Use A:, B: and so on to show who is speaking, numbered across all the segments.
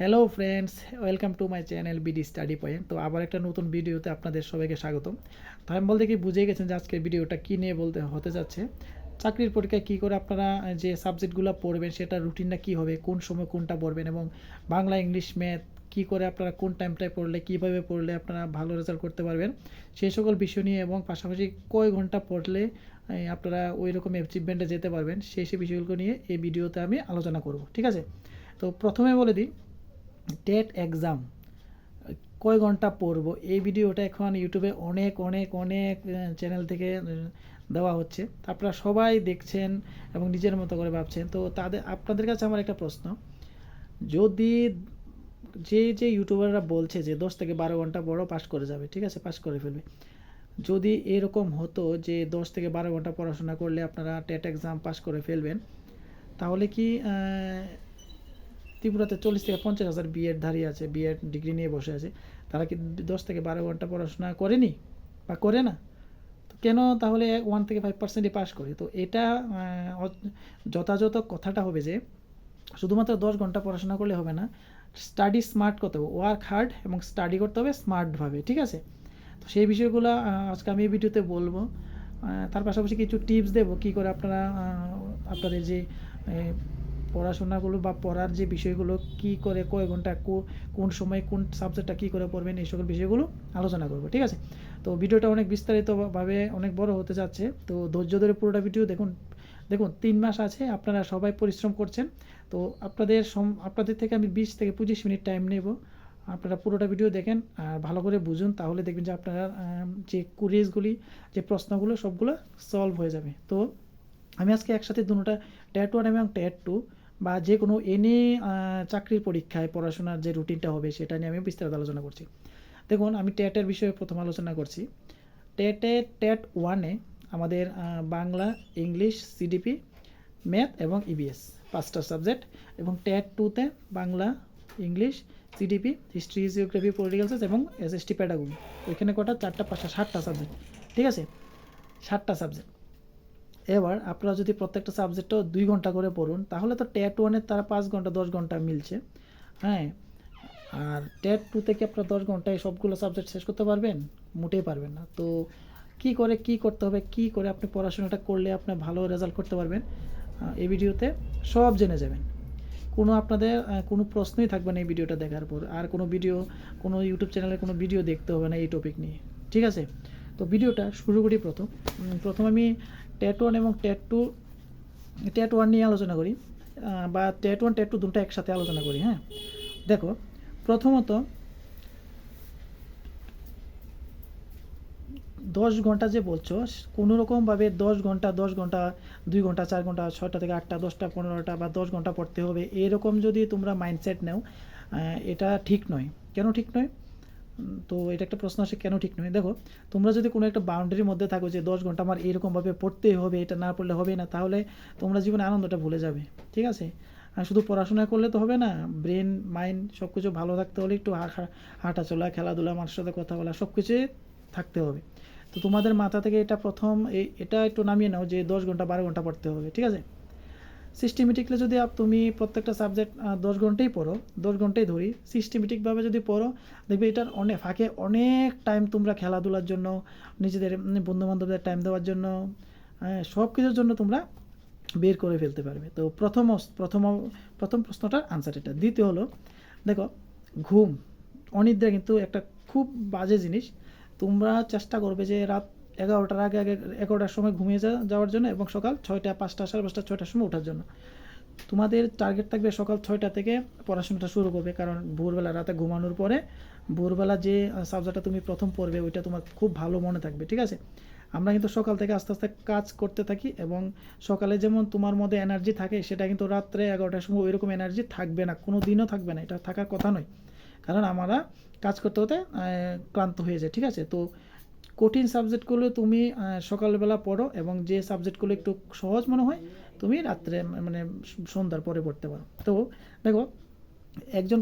A: Hello friends welcome to my channel BD study point তো আবার একটা নতুন ভিডিওতে আপনাদের সবাইকে স্বাগতম। তো আমি বলতে কি বুঝে গেছেন যে আজকের ভিডিওটা কী নিয়ে বলতে, হতে যাচ্ছে। চাকরির পরীক্ষায় কী করে আপনারা যে সাবজেক্টগুলো পড়বেন, সেটা রুটিনটা কী হবে, কোন সময় কোনটা পড়বেন এবং বাংলা, ইংলিশ, ম্যাথ কী করে আপনারা কোন টাইমটায় পড়লে, কীভাবে পড়লে আপনারা ভালো রেজাল্ট করতে পারবেন সেই সকল বিষয় নিয়ে এবং পাশাপাশি কয় ঘণ্টা পড়লে আপনারা ওই রকম অ্যাচিভমেন্টে যেতে পারবেন, সেই সেই বিষয়গুলো নিয়ে এই ভিডিওতে আমি আলোচনা করব। ঠিক আছে? তো প্রথমে বলে দিই টেট এক্সাম কয় ঘণ্টা পড়ব? এই ভিডিওটা এখন ইউটিউবে অনেক অনেক অনেক চ্যানেল থেকে দেওয়া হচ্ছে। আপনারা সবাই দেখছেন এবং নিজের মতো করে ভাবছেন। তো তাদের, আপনাদের কাছে আমার একটা প্রশ্ন। যদি যে যে ইউটিউবাররা বলছে যে, দশ থেকে বারো ঘণ্টা বড় পাস করে যাবে, ঠিক আছে? পাস করে ফেলবে। যদি এরকম হতো যে, দশ থেকে বারো ঘণ্টা পড়াশোনা করলে আপনারা টেট এক্সাম পাস করে ফেলবেন, তাহলে কি ত্রিপুরাতে চল্লিশ থেকে পঞ্চাশ হাজার বিএড ধারী আছে বিএড ডিগ্রি নিয়ে বসে আছে। তারা কি দশ থেকে বারো ঘণ্টা পড়াশোনা করেনি? বা করে না? তো কেন তাহলে ওয়ান থেকে ফাইভ পার্সেন্টই পাস করে? তো এটা যথাযথ কথাটা হবে যে, শুধুমাত্র দশ ঘণ্টা পড়াশোনা করলে হবে না স্টাডি স্মার্ট করতে হবে ওয়ার্ক হার্ড এবং স্টাডি করতে হবে স্মার্টভাবে ঠিক আছে? তো সেই বিষয়গুলো আজকে আমি এই ভিডিওতে বলব। তার পাশাপাশি কিছু টিপস দেবো, কী করে আপনারা আপনাদের যে পড়াশোনাগুলো বা পড়ার যে বিষয়গুলো কি করে কয় ঘণ্টা কোন সময় কোন সাবজেক্টটা কী করে পড়বেন, এই সকল বিষয়গুলো আলোচনা করব, ঠিক আছে? তো ভিডিওটা অনেক বিস্তারিতভাবে অনেক বড় হতে যাচ্ছে, তো ধৈর্য ধরে পুরোটা ভিডিও দেখুন দেখুন, তিন মাস আছে, আপনারা সবাই পরিশ্রম করছেন, তো আপনাদের সম- আপনাদের থেকে আমি বিশ থেকে পঁচিশ মিনিট টাইম নেব, আপনারা পুরোটা ভিডিও দেখেন, আর ভালো করে বুঝুন, তাহলে দেখবেন যে আপনারা যে কুরিজগুলি যে প্রশ্নগুলো, সবগুলো সলভ হয়ে যাবে। তো আমি আজকে একসাথে দুটোটা ট্যাট ওয়ান এবং ট্যাট টু বা যে কোনো এনি চাকরির পরীক্ষায় পড়াশোনার যে রুটিনটা হবে সেটা নিয়ে আমি বিস্তারিত আলোচনা করছি। দেখুন, আমি টেটের বিষয়ে প্রথম আলোচনা করছি। টেটে টেট ওয়ানে আমাদের বাংলা, ইংলিশ সিডিপি ম্যাথ এবং ইবিএস পাঁচটা সাবজেক্ট এবং টেট টুতে Bangla, English CDP history geography political science এবং এসএসটি প্যাডাগোজি ওইখানে কটা? চারটা পাঁচটা ষাটটা সাবজেক্ট ঠিক আছে? ষাটটা সাবজেক্ট এবার আপনারা যদি প্রত্যেকটা সাবজেক্টও দুই ঘণ্টা করে পড়ুন, তাহলে তো টেট ওয়ানের তারা পাঁচ ঘণ্টা, দশ ঘণ্টা মিলছে। হ্যাঁ? আর টেট টু থেকে আপনারা দশ ঘন্টায় সবগুলো সাবজেক্ট শেষ করতে পারবেন? মোটেই পারবেন না। তো কি করে, কি করতে হবে, কি করে আপনি পড়াশোনাটা করলে আপনি ভালো রেজাল্ট করতে পারবেন এই ভিডিওতে সব জেনে যাবেন। কোনো আপনাদের কোনো প্রশ্নই থাকবে না এই ভিডিওটা দেখার পর। আর কোনো ভিডিও, কোনো ইউটিউব চ্যানেলে কোনো ভিডিও দেখতে হবে না এই টপিক নিয়ে। ঠিক আছে? তো ভিডিওটা শুরু করি প্রথম। প্রথম আমি টেট ওয়ান এবং টেট টু টেট ওয়ান নিয়ে আলোচনা করি বা টেট ওয়ান টেট টু দুটো একসাথে আলোচনা করি হ্যাঁ? দেখো, প্রথমত দশ ঘণ্টা যে বলছো, কোনো রকমভাবে দশ ঘণ্টা দশ ঘণ্টা, দুই ঘণ্টা, চার ঘণ্টা ছটা থেকে আটটা, দশটা, পনেরোটা বা দশ ঘণ্টা পড়তে হবে, এরকম যদি তোমরা মাইন্ডসেট নাও এটা ঠিক নয়। কেন ঠিক নয়? তো এটা একটা প্রশ্ন আসে, কেন ঠিক নয়? দেখো, তোমরা যদি কোনো একটা বাউন্ডারির মধ্যে থাকো যে দশ ঘণ্টা আমার এরকমভাবে পড়তেই হবে, এটা না পড়লে হবে না, তাহলে তোমরা জীবনে আনন্দটা ভুলে যাবে, ঠিক আছে? আর শুধু পড়াশোনা করলে তো হবে না ব্রেন মাইন্ড সব কিছু ভালো থাকতে হলে একটু হাঁটা হাঁটা চলা খেলাধুলা মানুষের সাথে কথা বলা সব কিছুই থাকতে হবে। তো তোমাদের মাথা থেকে এটা প্রথম এটা একটু নামিয়ে নাও যে দশ ঘণ্টা, বারো ঘণ্টা পড়তে হবে, ঠিক আছে? সিস্টেমেটিকলি যদি তুমি প্রত্যেকটা সাবজেক্ট দশ ঘন্টাই পড়ো দশ ঘন্টাই ধরি সিস্টেমেটিকভাবে যদি পড়ো দেখবে এটার অনেক ফাঁকে অনেক টাইম তোমরা খেলাধুলার জন্য নিজেদের বন্ধু বান্ধবদের টাইম দেওয়ার জন্য হ্যাঁ, সব কিছুর জন্য তোমরা বের করে ফেলতে পারবে। তো প্রথম প্রথম প্রথম প্রশ্নটার আনসার এটা। দ্বিতীয় হলো দেখো ঘুম অনিদ্রা কিন্তু একটা খুব বাজে জিনিস। তোমরা চেষ্টা করবে যে রাত এগারোটার আগে আগে এগারোটার সময় ঘুমিয়ে যাওয়ার জন্য এবং সকাল ছয়টা, পাঁচটা, সাড়ে পাঁচটা, ছয়টার সময় ওঠার জন্য। তোমাদের টার্গেট থাকবে সকাল ছয়টা থেকে পড়াশোনাটা শুরু করবে, কারণ ভোরবেলা রাতে ঘুমানোর পরে ভোরবেলা যে সাবজেক্টটা তুমি প্রথম পড়বে, ওইটা তোমার খুব ভালো মনে থাকবে, ঠিক আছে? আমরা কিন্তু সকাল থেকে আস্তে আস্তে কাজ করতে থাকি এবং সকালে যেমন তোমার মধ্যে এনার্জি থাকে, সেটা কিন্তু রাত্রে এগারোটার সময় ওইরকম এনার্জি থাকবে না, কোনো দিনও থাকবে না, এটা থাকার কথা নয়। কারণ আমরা কাজ করতে হতে ক্লান্ত হয়ে যায় ঠিক আছে? তো কঠিন সাবজেক্টগুলো তুমি সকালবেলা পড়ো এবং যে সাবজেক্টগুলো একটু সহজ মনে হয়, তুমি রাত্রে মানে সন্ধ্যার পরে পড়তে পারো। তো, দেখো, একজন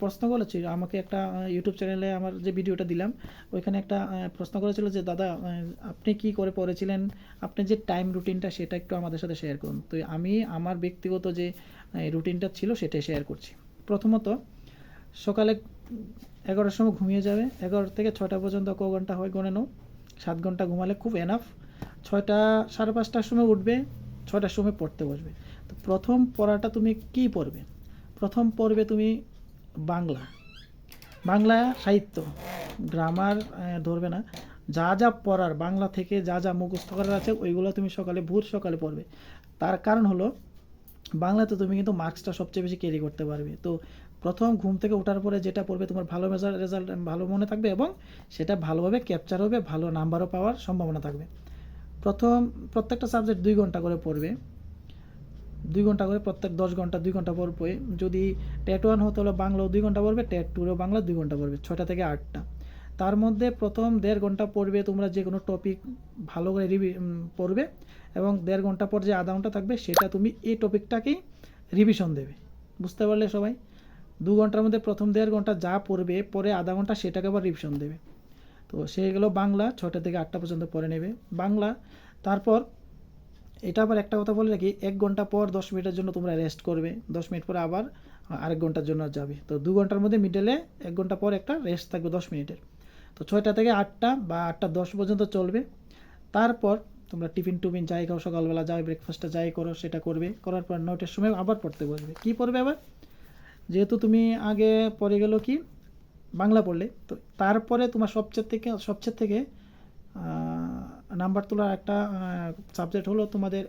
A: প্রশ্ন করেছিল, আমাকে একটা ইউটিউব চ্যানেলে আমার যে ভিডিওটা দিলাম, ওইখানে একটা প্রশ্ন করেছিল যে, দাদা আপনি কি করে পড়েছিলেন? আপনি যে টাইম রুটিনটা সেটা একটু আমাদের সাথে শেয়ার করুন। তো আমি আমার ব্যক্তিগত যে রুটিনটা ছিল, সেটাই শেয়ার করছি। প্রথমত, সকালে এগারোটার সময় ঘুমিয়ে যাবে। এগারো থেকে ছটা পর্যন্ত ক ঘণ্টা হয় গণে নাও। সাত ঘণ্টা ঘুমালে খুব এনাফ ছয়টা, সাড়ে পাঁচটার সময় উঠবে, ছয়টার সময় পড়তে বসবে। তো প্রথম পড়াটা তুমি কি পড়বে? প্রথম পড়বে তুমি বাংলা। বাংলা সাহিত্য। গ্রামার ধরবে না। যা যা পড়ার, বাংলা থেকে যা যা মুখস্থ করার আছে, ওইগুলো তুমি সকালে, ভোর সকালে পড়বে। তার কারণ হলো, বাংলাতে তুমি কিন্তু মার্কসটা সবচেয়ে বেশি ক্যারি করতে পারবে। তো প্রথম ঘুম থেকে ওঠার পরে যেটা পড়বে তোমার ভালো রেজাল্ট রেজাল্ট ভালো মনে থাকবে এবং সেটা ভালোভাবে ক্যাপচার হবে, ভালো নাম্বারও পাওয়ার সম্ভাবনা থাকবে। প্রথম প্রত্যেকটা সাবজেক্ট দুই ঘণ্টা করে পড়বে। দুই ঘণ্টা করে প্রত্যেক দশ ঘণ্টা দুই ঘণ্টা পড়বে। যদি টেট ওয়ান হতে হলে বাংলাও দুই ঘণ্টা পড়বে, টেট টুরেও বাংলা দুই ঘণ্টা পড়বে, ছয়টা থেকে আটটা। তার মধ্যে প্রথম দেড় ঘণ্টা পড়বে তোমরা যে কোনো টপিক ভালো করে রিভি পড়বে এবং দেড় ঘণ্টা পর যে আধা ঘণ্টা থাকবে সেটা তুমি এই টপিকটাকেই রিভিশন দেবে। বুঝতে পারলে সবাই? দু ঘণ্টার মধ্যে প্রথম দেড় ঘণ্টা যা পড়বে, পরে আধা ঘণ্টা সেটাকে আবার রিভিশন দেবে। তো সেগুলো বাংলা ছটা থেকে আটটা পর্যন্ত পড়ে নেবে। বাংলা, তারপর এটা আবার একটা কথা বলে রাখি, এক ঘণ্টা পর দশ মিনিটের জন্য তোমরা রেস্ট করবে। দশ মিনিট পরে আবার আরেক ঘণ্টার জন্য যাবে। তো দু ঘণ্টার মধ্যে মিডলে এক ঘণ্টা পর একটা রেস্ট থাকবে দশ মিনিটের। তো ছয়টা থেকে আটটা বা আটটা দশ পর্যন্ত চলবে। তারপর তোমরা টিফিন টুফিন যাই খাও, সকালবেলা যাই ব্রেকফাস্টটা যাই করো, সেটা করবে। করার পর নয়টার সময় আবার পড়তে বসবে। কী পড়বে আবার? যেহেতু তুমি আগে পড়ে গেলো কি? বাংলা পড়লে। তো তারপরে তোমার সবচেয়ে থেকে সবচেয়ে থেকে নাম্বার তোলার একটা সাবজেক্ট হলো তোমাদের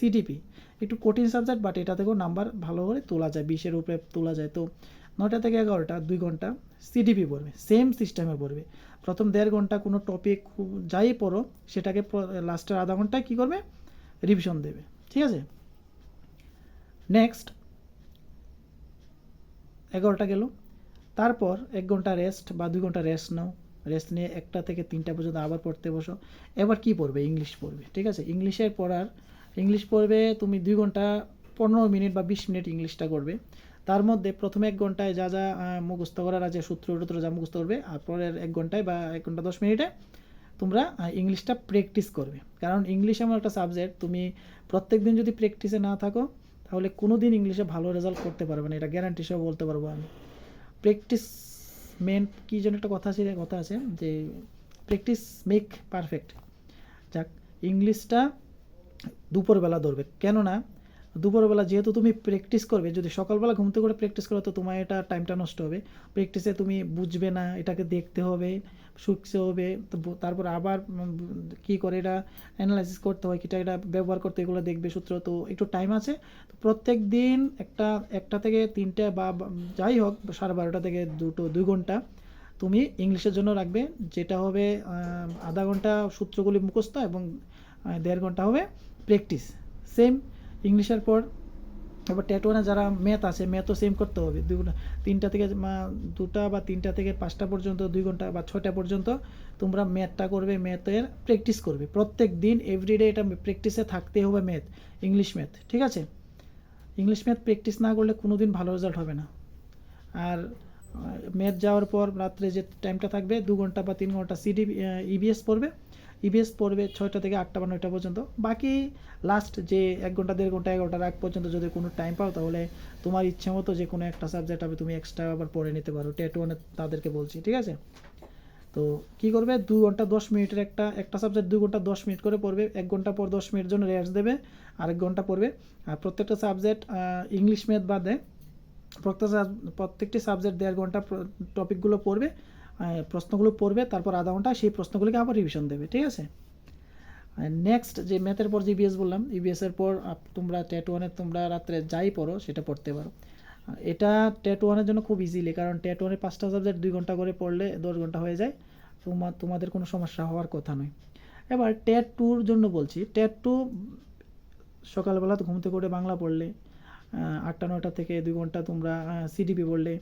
A: সিডিপি একটু কঠিন সাবজেক্ট বাট এটা থেকেও নাম্বার ভালো করে তোলা যায়। বিশের উপরে তোলা যায়। তো নয়টা থেকে এগারোটা, দুই ঘণ্টা সিডিপি পড়বে। সেম সিস্টেমে পড়বে। প্রথম দেড় ঘণ্টা কোনো টপিক যাই পড়ো, সেটাকে লাস্টের আধা ঘন্টায় কী করবে? রিভিশন দেবে। ঠিক আছে? নেক্সট এগারোটা গেল। তারপর এক ঘণ্টা রেস্ট বা দুই ঘণ্টা রেস্ট নাও। রেস্ট নিয়ে একটা থেকে তিনটা পর্যন্ত আবার পড়তে বসো। এবার কি পড়বে? ইংলিশ পড়বে, ঠিক আছে? ইংলিশের পড়ার ইংলিশ পড়বে তুমি দুই ঘণ্টা পনেরো মিনিট বা বিশ মিনিট ইংলিশটা করবে। তার মধ্যে প্রথমে এক ঘন্টায় যা যা মুখস্থ করার আছে, সূত্র টুত্র যা মুখস্থ করবে, আর পরের এক ঘন্টায় বা এক ঘণ্টা দশ মিনিটে তোমরা ইংলিশটা প্র্যাকটিস করবে। কারণ ইংলিশ এমন একটা সাবজেক্ট তুমি প্রত্যেক দিন যদি প্র্যাকটিসে না থাকো তাহলে কোনো দিন ইংলিশে ভালো রেজাল্ট করতে পারবে না, এটা গ্যারান্টি সহ বলতে পারব আমি। প্র্যাকটিস মেন কী যেন একটা কথা আছে কথা আছে যে প্র্যাকটিস মেক পারফেক্ট যাক, ইংলিশটা দুপুরবেলা ধরবে। কেননা, দুপুরবেলা যেহেতু তুমি প্র্যাকটিস করবে, যদি সকালবেলা ঘুমতে করে প্র্যাকটিস করো, তো তোমার এটা টাইমটা নষ্ট হবে। প্র্যাকটিসে তুমি বুঝবে না, এটাকে দেখতে হবে। শুকতে হবে তারপর আবার কি করে এটা অ্যানালাইসিস করতে হয়, কিটা এটা ব্যবহার করতে এগুলো দেখবে সূত্র, তো একটু টাইম আছে। তো প্রত্যেক দিন একটা একটা থেকে তিনটে বা যাই হোক, সাড়ে বারোটা থেকে দুটো, দুই ঘণ্টা তুমি ইংলিশের জন্য রাখবে, যেটা হবে আধা ঘণ্টা সূত্রগুলি মুখস্থ এবং দেড় ঘণ্টা হবে প্র্যাকটিস সেম ইংলিশের পর এবার টেটোনে যারা ম্যাথ আছে ম্যাথও সেম করতে হবে। দুই তিনটা থেকে দুটা বা তিনটা থেকে পাঁচটা পর্যন্ত, দুই ঘণ্টা বা ছটা পর্যন্ত তোমরা ম্যাথটা করবে ম্যাথের প্র্যাকটিস করবে। প্রত্যেক দিন এভরিডে এটা প্র্যাকটিসে থাকতে হবে ম্যাথ ইংলিশ ম্যাথ ঠিক আছে? ইংলিশ ম্যাথ প্র্যাকটিস না করলে কোনো দিন ভালো রেজাল্ট হবে না। আর ম্যাথ যাওয়ার পর রাত্রে যে টাইমটা থাকবে, দু ঘণ্টা বা তিন ঘণ্টা সিডি ইবিএস পড়বে। ইবিএস পড়বে ছয়টা থেকে আটটা বা নয়টা পর্যন্ত। বাকি লাস্ট যে এক ঘণ্টা, দেড় ঘণ্টা এগারোটার আগ পর্যন্ত যদি কোনো টাইম পাও, তাহলে তোমার ইচ্ছে মতো যে কোনো একটা সাবজেক্ট হবে তুমি এক্সট্রা আবার পড়ে নিতে পারো। টেট ওয়ানে তাদেরকে বলছি, ঠিক আছে? তো কি করবে? দু ঘণ্টা দশ মিনিটের একটা একটা সাবজেক্ট দু ঘণ্টা দশ মিনিট করে পড়বে। এক ঘণ্টা পর দশ মিনিট জন্য রেস্ট দেবে, আরেক ঘণ্টা পড়বে। আর প্রত্যেকটা সাবজেক্ট ইংলিশ ম্যাথ বাদে প্রত্যেকটা প্রত্যেকটি সাবজেক্ট দেড় ঘণ্টা টপিকগুলো পড়বে। প্রশ্নগুলো পড়বে, তারপর আধা ঘণ্টা সেই প্রশ্নগুলিকে আবার রিভিশন দেবে, ঠিক আছে? নেক্সট যে ম্যাথের পর যে ইবিএস বললাম ইবিএসের পর তোমরা টেট ওয়ানে তোমরা রাত্রে যাই পড়ো, সেটা পড়তে পারো। এটা টেট ওয়ানের জন্য খুব ইজিলি কারণ টেট ওয়ানের পাঁচটা সাবজেক্ট দুই ঘণ্টা করে পড়লে দশ ঘণ্টা হয়ে যায় তোমার তোমাদের কোনো সমস্যা হওয়ার কথা নয়। এবার টেট টুর জন্য বলছি টেট টু সকালবেলা তো ঘুমতে করে বাংলা পড়লে আটটা নয়টা থেকে দুই ঘণ্টা তোমরা সিডিপি পড়লে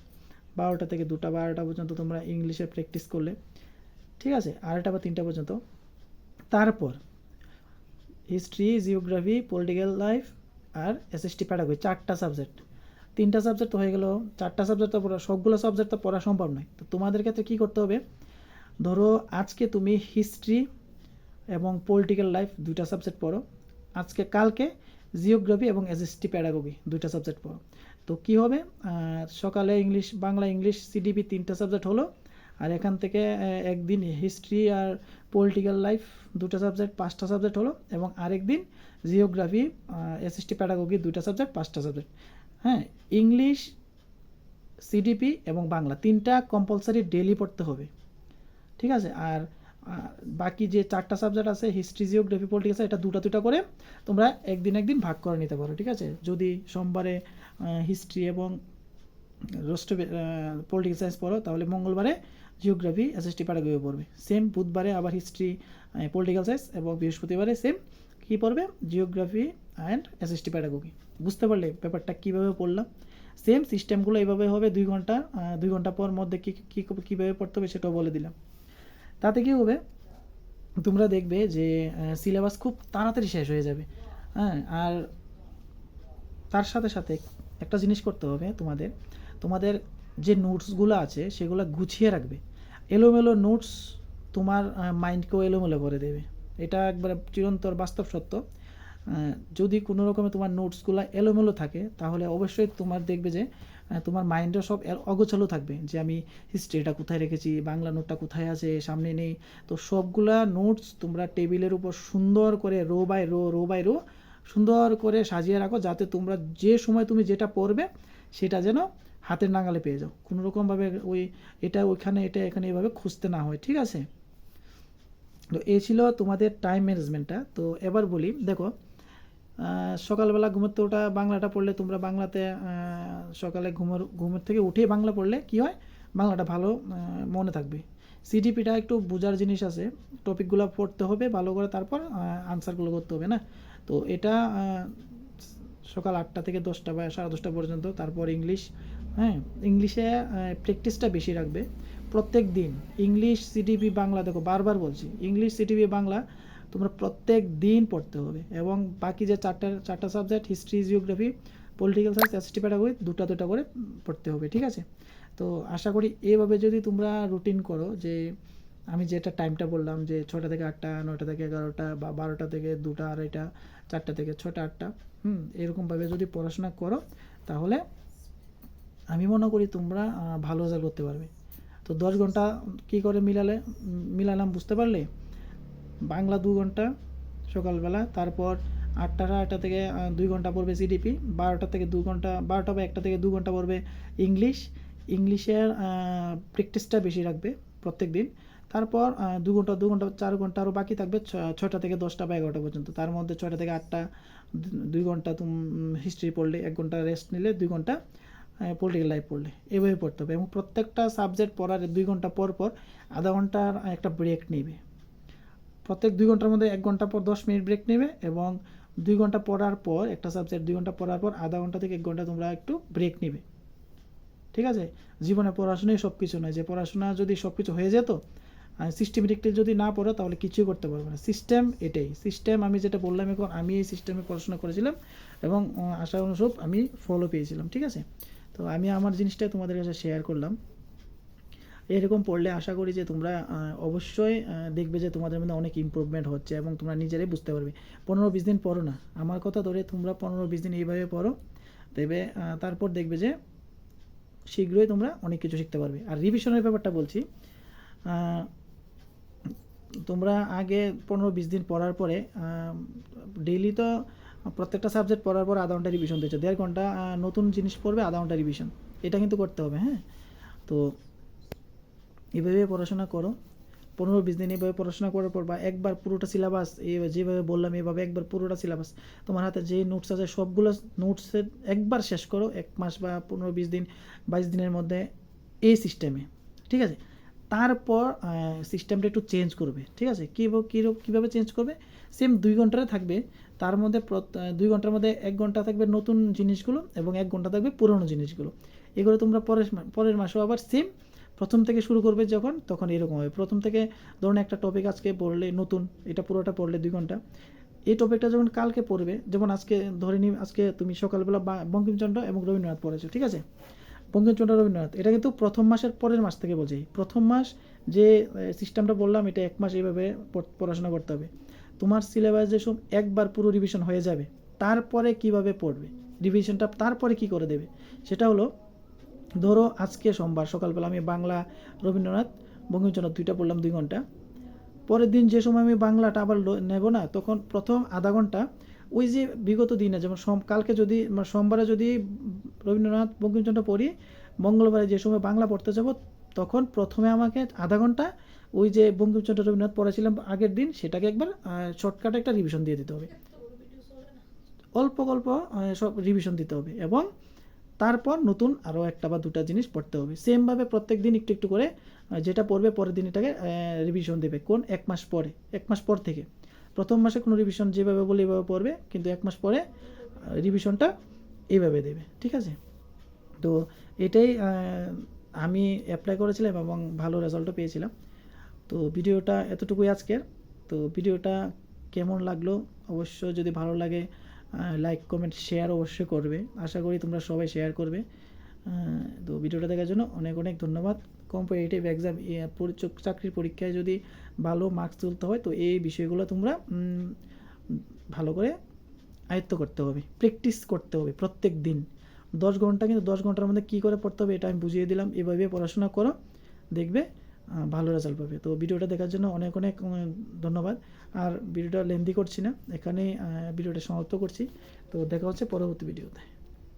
A: বারোটা থেকে দুটা, বারোটা পর্যন্ত তোমরা ইংলিশে প্র্যাকটিস করলে। ঠিক আছে? আড়াইটা বা তিনটা পর্যন্ত। তারপর হিস্ট্রি জিওগ্রাফি পলিটিক্যাল লাইফ আর এসএসটি প্যাডাগি চারটা সাবজেক্ট তিনটা সাবজেক্ট তো হয়ে গেল। চারটা সাবজেক্ট তো পড়া সবগুলো সাবজেক্ট তো পড়া সম্ভব নয়। তো তোমাদের ক্ষেত্রে কী করতে হবে? ধরো, আজকে তুমি হিস্ট্রি এবং পলিটিক্যাল লাইফ দুইটা সাবজেক্ট পড়ো। আজকে কালকে জিওগ্রাফি এবং এসএসটি প্যাডাগোগি দুইটা সাবজেক্ট পড়ো। তো কি হবে? সকালে ইংলিশ, বাংলা, ইংলিশ সিডিপি তিনটা সাবজেক্ট হলো। আর এখান থেকে একদিন হিস্ট্রি আর পলিটিক্যাল লাইফ দুটো সাবজেক্ট পাঁচটা সাবজেক্ট হলো। এবং আরেকদিন জিওগ্রাফি এসএসটি প্যাডাগোগি দুটো সাবজেক্ট পাঁচটা সাবজেক্ট হ্যাঁ ইংলিশ সিডিপি এবং বাংলা তিনটা কম্পালসারি ডেলি পড়তে হবে। ঠিক আছে? আর বাকি যে চারটা সাবজেক্ট আছে হিস্ট্রি জিওগ্রাফি পলিটিক্স আছে এটা দুটো দুটো করে তোমরা একদিন একদিন ভাগ করে নিতে পারো। ঠিক আছে? যদি সোমবারে হিস্ট্রি এবং রোস্ট পলিটিক্যাল সায়েন্স পড়ো, তাহলে মঙ্গলবারে জিওগ্রাফি এসএসটি প্যাডাগোগি পড়বে। সেম বুধবারে আবার হিস্ট্রি পলিটিক্যাল সায়েন্স এবং বৃহস্পতিবারে সেম কী পড়বে? জিওগ্রাফি অ্যান্ড এসএসটি প্যাডাগোগি বুঝতে পারলে ব্যাপারটা কীভাবে পড়লাম? সেম সিস্টেমগুলো এইভাবে হবে দুই ঘণ্টা দুই ঘণ্টা পর মধ্যে কী কী, কীভাবে পড়তে হবে সেটাও বলে দিলাম। তাতে কী হবে? তোমরা দেখবে যে সিলেবাস খুব তাড়াতাড়ি শেষ হয়ে যাবে। হ্যাঁ আর তার সাথে সাথে একটা জিনিস করতে হবে তোমাদের। তোমাদের যে নোটসগুলো আছে সেগুলো গুছিয়ে রাখবে। এলোমেলো নোটস তোমার মাইন্ডকেও এলোমেলো করে দেবে। এটা একবারে চিরন্তর বাস্তব সত্য। যদি কোনো রকমে তোমার নোটসগুলো এলোমেলো থাকে, তাহলে অবশ্যই তোমার দেখবে যে তোমার মাইন্ডও সব অগোছালো থাকবে যে আমি হিস্ট্রিটা কোথায় রেখেছি, বাংলা নোটটা কোথায় আছে, সামনে নেই। তো সবগুলা নোটস তোমরা টেবিলের উপর সুন্দর করে row by row row by row সুন্দর করে সাজিয়ে রাখো যাতে তোমরা যে সময় তুমি যেটা পড়বে সেটা যেন হাতের নাগালে পেয়ে যাও। কোনো রকমভাবে ওই এটা ওইখানে, এটা এখানে এভাবে খুঁজতে না হয়, ঠিক আছে? তো এই ছিল তোমাদের টাইম ম্যানেজমেন্টটা তো এবার বলি, দেখো সকালবেলা ঘুমোতে ওটা বাংলাটা পড়লে তোমরা বাংলাতে সকালে ঘুমের ঘুমের থেকে উঠে বাংলা পড়লে কি হয়? বাংলাটা ভালো মনে থাকবে। সিডিপিটা একটু বোঝার জিনিস আছে। টপিকগুলো পড়তে হবে, ভালো করে তারপর আনসারগুলো করতে হবে, না? তো এটা সকাল আটটা থেকে দশটা বা সাড়ে দশটা পর্যন্ত, তারপর ইংলিশ হ্যাঁ ইংলিশে প্র্যাকটিসটা বেশি রাখবে। প্রত্যেক দিন ইংলিশ সিটিভি বাংলা, দেখো বারবার বলছি, ইংলিশ সিটিভি বাংলা তোমরা প্রত্যেক দিন পড়তে হবে এবং বাকি যে চারটা চারটা subject history geography political science ST pedagogy দুটা দুটা করে পড়তে হবে, ঠিক আছে? তো আশা করি এভাবে যদি তোমরা রুটিন করো যে আমি যেটা টাইমটা বললাম যে ছটা থেকে আটটা, নয়টা থেকে এগারোটা বা বারোটা থেকে দুটা, আড়াইটা, চারটা থেকে ছটা, আটটা, হুম, এরকমভাবে যদি পড়াশোনা করো, তাহলে আমি মনে করি তোমরা ভালো রেজাল্ট করতে পারবে। তো দশ ঘণ্টা কী করে মিলালে, মিলালাম বুঝতে পারলে? বাংলা দু ঘণ্টা সকালবেলা, তারপর আটটা আটটা থেকে দুই ঘণ্টা পড়বে সিডিপি বারোটা থেকে দু ঘণ্টা, বারোটা বা একটা থেকে দু ঘণ্টা পড়বে ইংলিশ ইংলিশের প্র্যাকটিসটা বেশি রাখবে প্রত্যেক দিন তারপর দু ঘণ্টা দু ঘণ্টা, চার ঘণ্টা আরও বাকি থাকবে, ছ- ছটা থেকে দশটা বা এগারোটা পর্যন্ত। তার মধ্যে ছটা থেকে আটটা দুই ঘণ্টা তুমি হিস্ট্রি পড়লে, এক ঘণ্টা রেস্ট নিলে, দুই ঘণ্টা পলিটিক্যাল লাইফ পড়লে। এভাবে পড়তে হবে। এবং প্রত্যেকটা সাবজেক্ট পড়ার দুই ঘণ্টা পর পর আধা ঘণ্টার একটা ব্রেক নেবে। প্রত্যেক দুই ঘণ্টার মধ্যে এক ঘণ্টা পর দশ মিনিট ব্রেক নেবে এবং দুই ঘণ্টা পড়ার পর, একটা সাবজেক্ট দুই ঘণ্টা পড়ার পর আধা ঘণ্টা থেকে এক ঘণ্টা তোমরা একটু ব্রেক নেবে। ঠিক আছে? জীবনে পড়াশোনাই সব কিছু নয়। যে পড়াশোনা যদি সব কিছু হয়ে যেত সিস্টেমেটিকলি যদি না পড়ো, তাহলে কিছুই করতে পারবে না। সিস্টেম এটাই। সিস্টেম আমি যেটা বললাম এখন, আমি এই সিস্টেমে পড়াশোনা করেছিলাম এবং আশা অনুসরূপ আমি ফলো পেয়েছিলাম, ঠিক আছে? তো আমি আমার জিনিসটা তোমাদের কাছে শেয়ার করলাম। এরকম পড়লে আশা করি যে তোমরা অবশ্যই দেখবে যে তোমাদের মধ্যে অনেক ইমপ্রুভমেন্ট হচ্ছে এবং তোমরা নিজেরাই বুঝতে পারবে। পনেরো বিশ দিন পড়ো না। আমার কথা ধরে তোমরা পনেরো বিশ দিন এইভাবে পড়ো, দেবে তারপর দেখবে যে শীঘ্রই তোমরা অনেক কিছু শিখতে পারবে। আর রিভিশনের ব্যাপারটা বলছি তোমরা আগে পনেরো বিশ দিন পড়ার পরে ডেইলি তো প্রত্যেকটা সাবজেক্ট পড়ার পর আধা ঘণ্টা রিভিশন দিচ্ছে দেড় ঘণ্টা নতুন জিনিস পড়বে, আধা ঘণ্টা রিভিশন এটা কিন্তু করতে হবে হ্যাঁ? তো এভাবে পড়াশোনা করো। পনেরো বিশ দিন এভাবে পড়াশোনা করার পর বা একবার পুরোটা সিলেবাস যেভাবে বললাম, এভাবে একবার পুরোটা সিলেবাস তোমার হাতে যে নোটস আছে, সবগুলো নোটসের একবার শেষ করো, এক মাস বা পনেরো বিশ দিন, বাইশ দিনের মধ্যে এই সিস্টেমে ঠিক আছে? তারপর সিস্টেমটা একটু চেঞ্জ করবে, ঠিক আছে? কীভাবে কীভাবে চেঞ্জ করবে? সেম দুই ঘন্টারে থাকবে, তার মধ্যে দুই ঘণ্টার মধ্যে এক ঘণ্টা থাকবে নতুন জিনিসগুলো এবং এক ঘণ্টা থাকবে পুরনো জিনিসগুলো। এগুলো তোমরা পরের পরের মাসেও আবার সেম প্রথম থেকে শুরু করবে যখন, তখন এরকম হবে। প্রথম থেকে ধরুন একটা টপিক আজকে পড়লে নতুন, এটা পুরোটা পড়লে দুই ঘণ্টা। এই টপিকটা যখন কালকে পড়বে, যেমন আজকে ধরে নিই, আজকে তুমি সকালবেলা বঙ্কিমচন্দ্র এবং রবীন্দ্রনাথ পড়েছো, ঠিক আছে? বঙ্কিমচন্দ্র রবীন্দ্রনাথ এটা কিন্তু প্রথম মাসের পরের মাস থেকে বলছি। প্রথম মাস যে সিস্টেমটা বললাম, এটা এক মাস এইভাবে পড়- পড়াশোনা করতে হবে। তোমার সিলেবাস যে সব একবার পুরো রিভিশন হয়ে যাবে, তারপরে কীভাবে পড়বে? রিভিশনটা তারপরে কি করে দেবে? সেটা হলো, ধরো আজকে সোমবার, সকালবেলা আমি বাংলা, রবীন্দ্রনাথ বঙ্কিমচন্দ্র দুইটা পড়লাম দুই ঘণ্টা। পরের দিন যে সময় আমি বাংলাটা আবার নেব না, তখন প্রথম আধা ঘণ্টা ওই যে বিগত দিনে, যেমন সোম, কালকে যদি মানে সোমবারে যদি রবীন্দ্রনাথ বঙ্কিমচন্দ্র পড়ি, মঙ্গলবারে যে সময় বাংলা পড়তে যাব, তখন প্রথমে আমাকে আধা ঘণ্টা ওই যে বঙ্কিমচন্দ্র রবীন্দ্রনাথ পড়েছিলাম আগের দিন, সেটাকে একবার শর্টকাটে একটা রিভিশন দিয়ে দিতে হবে। অল্প অল্প সব রিভিশন দিতে হবে এবং তারপর নতুন আরও একটা বা দুটা জিনিস পড়তে হবে। সেমভাবে প্রত্যেক দিন একটু একটু করে যেটা পড়বে পরের দিন এটাকে রিভিশন দেবে। কোন এক মাস পরে, এক মাস পর থেকে। প্রথম মাসে কোনো রিভিশন যেভাবে বলে এভাবে পড়বে, কিন্তু এক মাস পরে রিভিশনটা এইভাবে দেবে, ঠিক আছে? তো এটাই আমি অ্যাপ্লাই করেছিলাম এবং ভালো রেজাল্টও পেয়েছিলাম। তো ভিডিওটা এতটুকুই আজকের। তো ভিডিওটা কেমন লাগল? অবশ্য যদি ভালো লাগে লাইক কমেন্ট শেয়ার অবশ্যই করবে। আশা করি তোমরা সবাই শেয়ার করবে। তো ভিডিওটা দেখার জন্য অনেক অনেক ধন্যবাদ। কম্পিটিটিভ এক্সাম চাকরির পরীক্ষায় যদি ভালো মার্কস তুলতে হয়, তো এই বিষয়গুলো তোমরা ভালো করে আয়ত্ত করতে হবে প্র্যাকটিস করতে হবে প্রত্যেক দিন। দশ ঘণ্টা কিন্তু দশ ঘণ্টার মধ্যে কী করে পড়তে হবে এটা আমি বুঝিয়ে দিলাম। এভাবে পড়াশোনা করো, দেখবে ভালো রেজাল্ট পাবে। তো ভিডিওটা দেখার জন্য অনেক অনেক ধন্যবাদ। আর ভিডিওটা লেন্দি করছি না, এখানেই ভিডিওটা সমাপ্ত করছি। তো দেখা হচ্ছে পরবর্তী ভিডিওতে